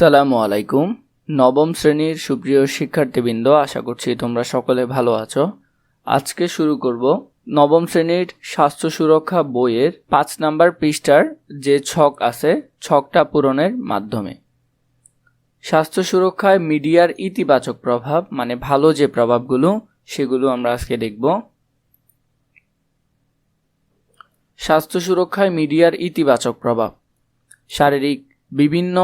আসসালামু আলাইকুম। নবম শ্রেণির সুপ্রিয় শিক্ষার্থীবৃন্দ, আশা করছি তোমরা সকলে ভালো আছো। আজকে শুরু করব নবম শ্রেণির স্বাস্থ্য সুরক্ষা বইয়ের পাঁচ নাম্বার পৃষ্ঠার যে ছক আছে, ছকটা পূরণের মাধ্যমে। স্বাস্থ্য সুরক্ষায় মিডিয়ার ইতিবাচক প্রভাব মানে ভালো যে প্রভাবগুলো, সেগুলো আমরা আজকে দেখব। স্বাস্থ্য সুরক্ষায় মিডিয়ার ইতিবাচক প্রভাব, শারীরিক বিভিন্ন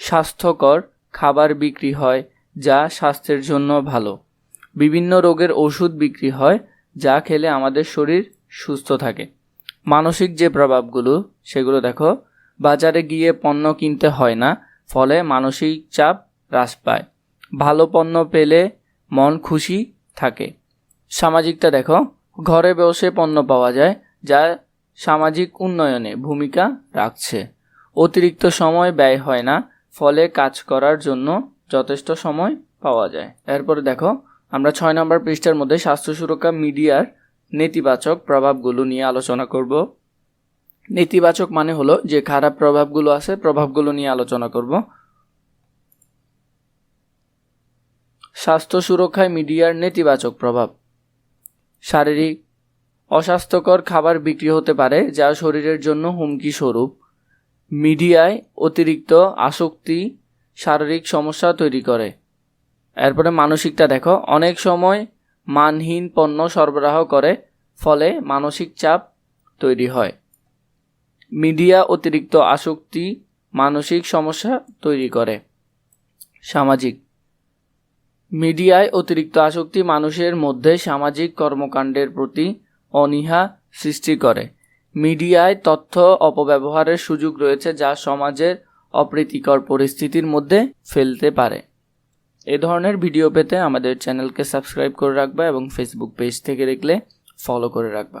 স্বাস্থ্যকর খাবার বিক্রি হয় যা স্বাস্থ্যের জন্য ভালো। বিভিন্ন রোগের ওষুধ বিক্রি হয় যা খেলে আমাদের শরীর সুস্থ থাকে। মানসিক যে প্রভাবগুলো, সেগুলো দেখো, বাজারে গিয়ে পণ্য কিনতে হয় না, ফলে মানসিক চাপ হ্রাস পায়। ভালো পণ্য পেলে মন খুশি থাকে। সামাজিকটা দেখো, ঘরে বসে পণ্য পাওয়া যায়, যা সামাজিক উন্নয়নে ভূমিকা রাখছে। অতিরিক্ত সময় ব্যয় হয় না ফলে কাজ করার জন্য যথেষ্ট সময় পাওয়া যায়। এরপরে দেখো, আমরা ছয় নম্বর পৃষ্ঠার মধ্যে স্বাস্থ্য সুরক্ষা মিডিয়ার নেতিবাচক প্রভাবগুলো নিয়ে আলোচনা করব। নেতিবাচক মানে হলো যে খারাপ প্রভাবগুলো আছে, প্রভাবগুলো নিয়ে আলোচনা করব। স্বাস্থ্য সুরক্ষায় মিডিয়ার নেতিবাচক প্রভাব। শারীরিক অস্বাস্থ্যকর খাবার বিক্রি হতে পারে, যা শরীরের জন্য হুমকি স্বরূপ। মিডিয়ায় অতিরিক্ত আসক্তি, শারীরিক সমস্যা তৈরি করে। এরপরে মানসিকটা দেখো, অনেক সময় মানহীন পণ্য সরবরাহ করে, ফলে মানসিক চাপ তৈরি হয়। মিডিয়া অতিরিক্ত আসক্তি, মানসিক সমস্যা তৈরি করে। সামাজিক। মিডিয়ায় অতিরিক্ত আসক্তি মানুষের মধ্যে সামাজিক কর্মকাণ্ডের প্রতি অনীহা সৃষ্টি করে। মিডিয়ায় তথ্য অপব্যবহারের সুযোগ রয়েছে যা সমাজের অপ্রীতিকর পরিস্থিতির মধ্যে ফেলতে পারে। এ ধরনের ভিডিও পেতে আমাদের চ্যানেলকে সাবস্ক্রাইব করে রাখবা এবং ফেসবুক পেজ থেকে দেখলে ফলো করে রাখবা।